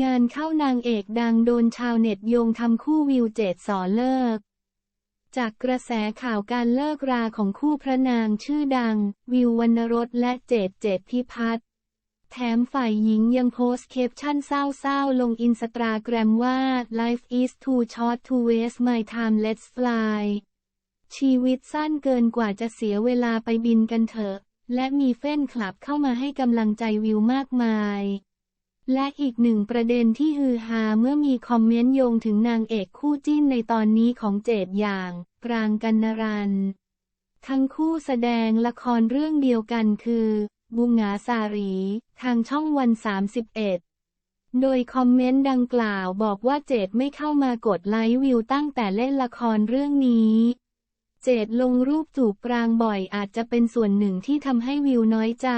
งานเข้านางเอกดังโดนชาวเน็ตโยงทำคู่วิวเจดสอเลิก จากกระแสข่าวการเลิกราของคู่พระนางชื่อดัง วิววรรณรสและเจดเจดพิพัฒน์แถมฝ่ายหญิงยังโพสต์แคปชั่นเศร้าๆ ลงอินสตาแกรมว่า life is too short to waste my time let's fly ชีวิตสั้นเกินกว่าจะเสียเวลาไปบินกันเถอะ และมีเฟ้นคลับเข้ามาให้กำลังใจวิวมากมาย และอีกหนึ่งประเด็นที่ฮือฮาเมื่อมีคอมเมนต์โยงถึงนางเอกคู่จิ้นในตอนนี้ของเจดอย่าง ปรางกันนรัน ทั้งคู่แสดงละครเรื่องเดียวกันคือ บุงาสารี ทางช่องวัน 31 โดยคอมเมนต์ดังกล่าวบอกว่าเจดไม่เข้ามากดไลค์วิวตั้งแต่เล่นละครเรื่องนี้เจดลงรูปจูบปรางบ่อยอาจจะเป็นส่วนหนึ่งที่ทำให้วิวน้อยใจ